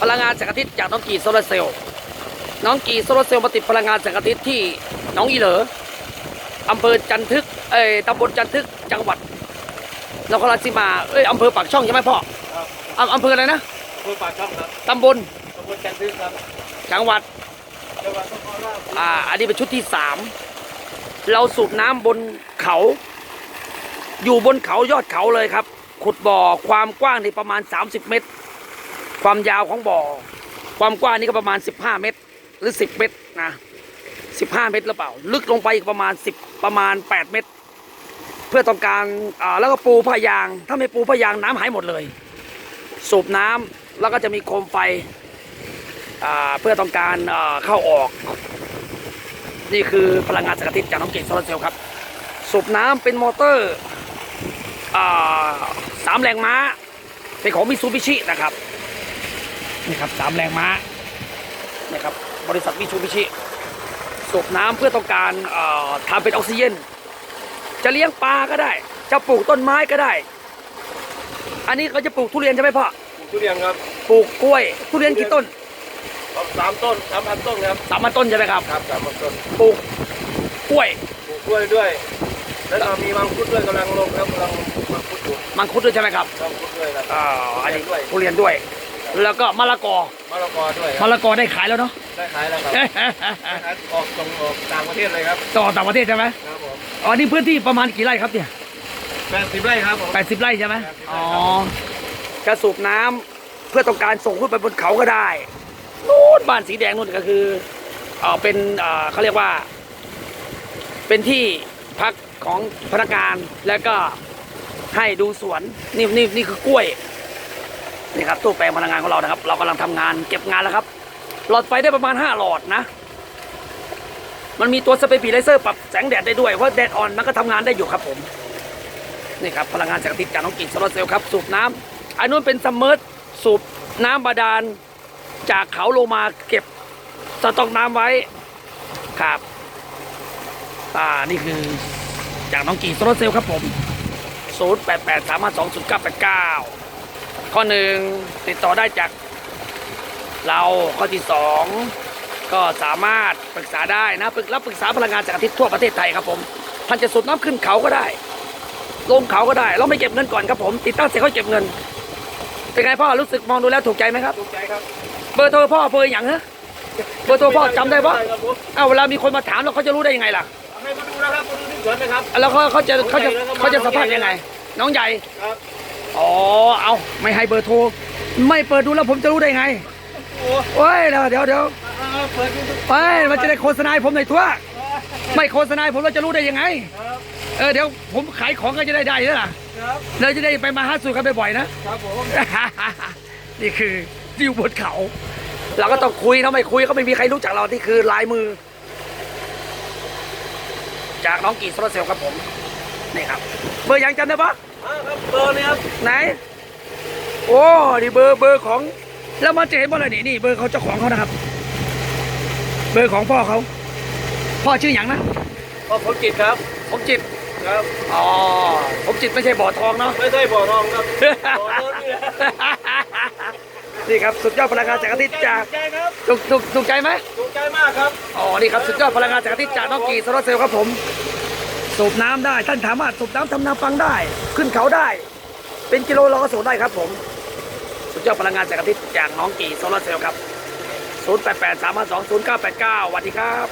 พลังงานแสงอาทิตย์จากน้องกีโซลาร์เซลล์น้องกีโซลาร์เซลล์มาติดพลังงานแสงอาทิตย์ที่หน้องอีเหลออำเภอจันทึกเอ้ยตำบลจันทึกจังหวัดนครราชสีมาเอ้ยอำเภอปากช่องใช่ไหมพ่อครับอำอำเภออะไรนะอำเภอปากช่องครับตำบลตำบลจันทึกครับจังหวัดจังหวัดนครราชสีมาอ่าอันนี้เป็นชุดที่สามเราสูบน้ำบนเขา อยู่บนเขายอดเขาเลยครับ ขุดบ่อความกว้างนี่ประมาณ 30 เมตร ความยาวของบ่อ ความกว้างนี่ก็ประมาณ 15 เมตร หรือ 10 เมตรนะ15 เมตรหรือเปล่า ลึกลงไปอีกประมาณ 10 ประมาณ 8 เมตร เพื่อต้องการอ่าแล้วก็ปูผ้ายาง ถ้าไม่ปูผ้ายางน้ำหายหมดเลย สูบน้ำแล้วก็จะมีโคมไฟอ่าเพื่อต้องการอ่าเข้าออก นี่คือพลังงานสงอาทิจากน้องเก่งโซลาร์เซลล์ครับ สูบน้ำเป็นมอเตอร์อ่าสามแรงม้าเป็นของมิซูบิชินะครับ นี่ครับสามแรงม้านี่ครับบริษัทมิซูบิชิสูบน้ำเพื่อต้องการเอ่อทำเป็นออกซิเจนจะเลี้ยงปลาก็ได้ จะปลูกต้นไม้ก็ได้ อันนี้เขาจะปลูกทุเรียนใช่ไหมพ่อปลูกทุเรียนครับปลูกกล้วย ทุเรียนกี่ต้นครับสามต้นสามพันต้นครับสามพันต้นใช่ไหมครับครับสามพันต้นปลูกกล้วยปลูกกล้วยด้วย แล้วก็มีมังคุดด้วยกำลังลงครับกำลังปลูกมังคุดอยู่มังคุดด้วยใช่ไหมครับมังคุดด้วยครับอ่าอันนี้ด้วยทุเรียนด้วย แล้วก็มะละกอมะละกอด้วยคมะรับละกอได้ขายแล้วเนาะ ได้ขายแล้วครับได้ขายออกส่งออกต่างประเทศเลยครับต่อต่างประเทศใช่ไหมครับผมอ๋อนี่พื้นที่ประมาณกี่ไร่ครับเนี่ยแปดสิบไร่ครับผมแปดสิบไร่ใช่ไหม80ไร่ครับอ๋อกระสูบน้ำเพื่อต้องการส่งขึ้นไปบนเขาก็ได้นู่นบ้านสีแดงนู่นก็คือเออเป็นเอ่อเขาเรียกว่า เป็นที่พักของพนักงานแล้วก็ให้ดูสวนนี่นี่นี่คือกล้วย นี่ครับตู้แปลงพลังงานของเรานะครับ เรากำลังทำงานเก็บงานแล้วครับ หลอดไฟได้ประมาณห้าหลอดนะ มันมีตัวสเปรย์ผีเลเซอร์ปรับแสงแดดได้ด้วยเพราะแดดอ่อนมันก็ทำงานได้อยู่ครับผมนี่ครับพลังงานแสงอาทิตย์จากน้องกิ่งโซลาร์เซลล์ครับสูบน้ำอันนู้นเป็นซัมเมอร์สูบน้ำบาดาลจากเขาลงมาเก็บสต็อกน้ำไว้ครับอ่านี่คือจากน้องกิ่งโซลาร์เซลล์ครับผม0 8 8 3 5 2 0 9 8 9 ข้อหนึ่งติดต่อได้จากเราข้อที่สองก็สามารถปรึกษาได้นะปรึกรับปรึกษาพลังงานแสงอาทิตย์ทั่วประเทศไทยครับผมท่านจะสูบน้ำขึ้นเขาก็ได้ ลงเขาก็ได้ เราไม่เก็บเงินก่อนครับผม ติดตั้งเสร็จเขาเก็บเงินเป็นไงพ่อรู้สึกมองดูแล้วถูกใจไหมครับถูกใจครับ เบอร์โทรพ่อเบอร์อย่างฮะเบอร์โทรพ่อจำได้ปะครับผมอ้าวเวลามีคนมาถามแล้วเขาจะรู้ได้ยังไงล่ะให้มาดูนะครับมาดูที่สวนนะครับแล้วเขาเขาจะเขาจะเขาจะสัมภาษณ์ยังไง น้องใหญ่ครับ อ๋อ เอาไม่ให้เบอร์โทร ไม่เปิดดูแล้วผมจะรู้ได้ไงโอ้ยเดี๋ยวเดี๋ยวเดี๋ยวไปมันจะได้โฆษณาผมหน่อยทั่ว ไม่โฆษณาผมเราจะรู้ได้ยังไง เออเดี๋ยวผมขายของก็จะได้ได้แล้วล่ะเราจะได้ไปมาหาสู่กันบ่อยๆนะ ครับผม นี่คือวิวบนเขา เราก็ต้องคุยถ้าไม่คุยก็ไม่มีใครรู้จักเราที่คือลายมือ จากน้องกีโซลาร์เซลครับผม นี่ครับ เบอร์ยังจำได้ปะ ครับเบอร์เนี่ยครับไหน โอ้นี่เบอร์เบอร์ของแล้วมันจะเห็นว่าอะไรนี่นี่เบอร์เขาเจ้าของเขานะครับ เบอร์ของพ่อเขาพ่อชื่ออย่างนะพ่อผมจิตครับผมจิตครับอ๋อผมจิตไม่ใช่บ่อทองเนาะไม่ใช่บ่อทองครับบ่อเดินนี่แหละนี่ครับสุดยอดพลังงานแสงอาทิตย์จากถูกใจครับถูกถูกถูกใจไหมถูกใจมากครับอ๋อนี่ครับสุดยอดพลังงานแสงอาทิตย์จากน้องกีโซลาร์เซลล์ครับผม สูบน้ำได้ ท่านสามารถสูบน้ำทำนาฟังได้ ขึ้นเขาได้ เป็นกิโลเราก็สูบได้ครับผมสุดยอดพลังงานแสงอาทิตย์จากน้องกีโซลาร์เซลล์ครับ 0 8 8 3 5 2 0 9 8 9สวัสดีครับ